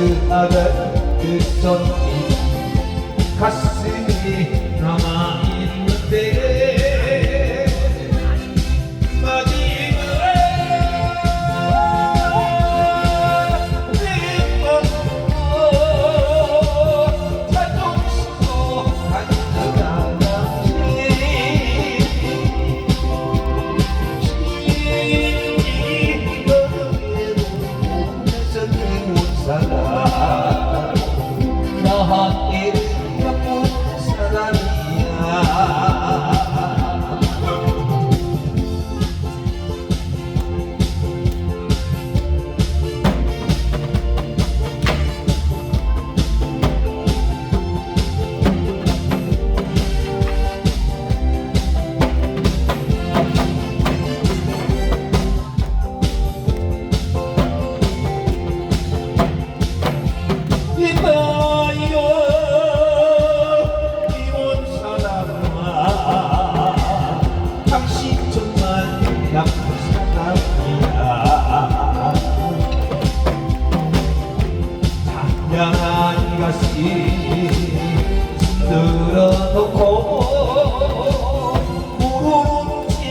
따스하던 그 손길 가슴이 정말 나쁜 사람이야 찬양한 가시 흔들어 놓고 모르는 채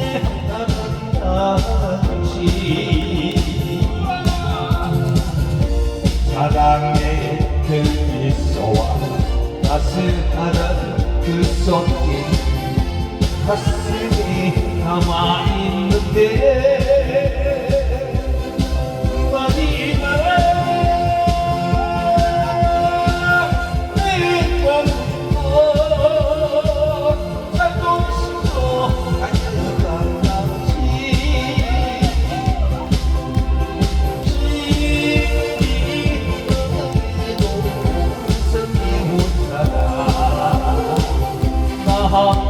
하는 당신 사랑의 그 미소와 따스하던 그 손길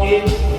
나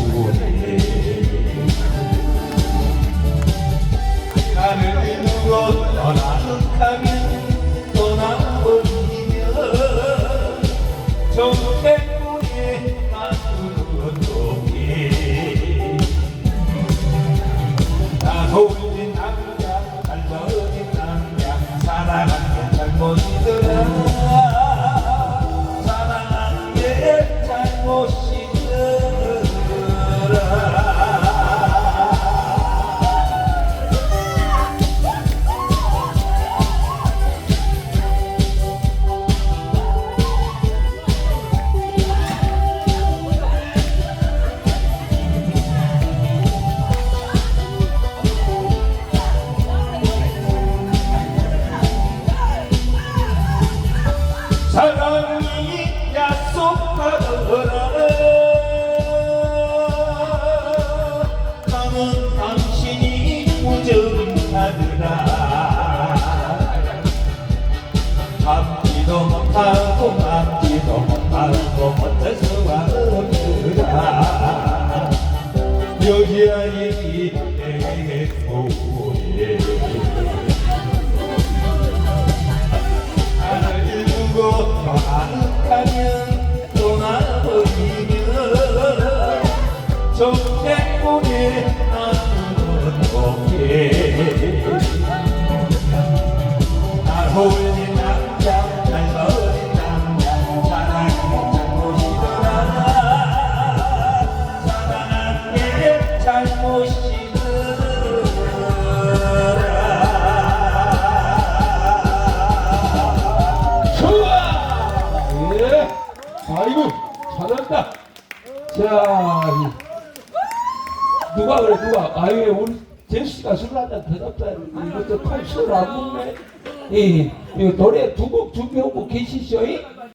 내 꿈에 나를 두고 떠나가면 떠나버리면 저 때문에 나는 어떻게 날 홀린 자 이- 누가 그래 누가 아유 우리 제시가 술 한잔 대답다 이것도 칼술안 먹네. 이 이거 노래 두곡 준비하고 계시죠? 이?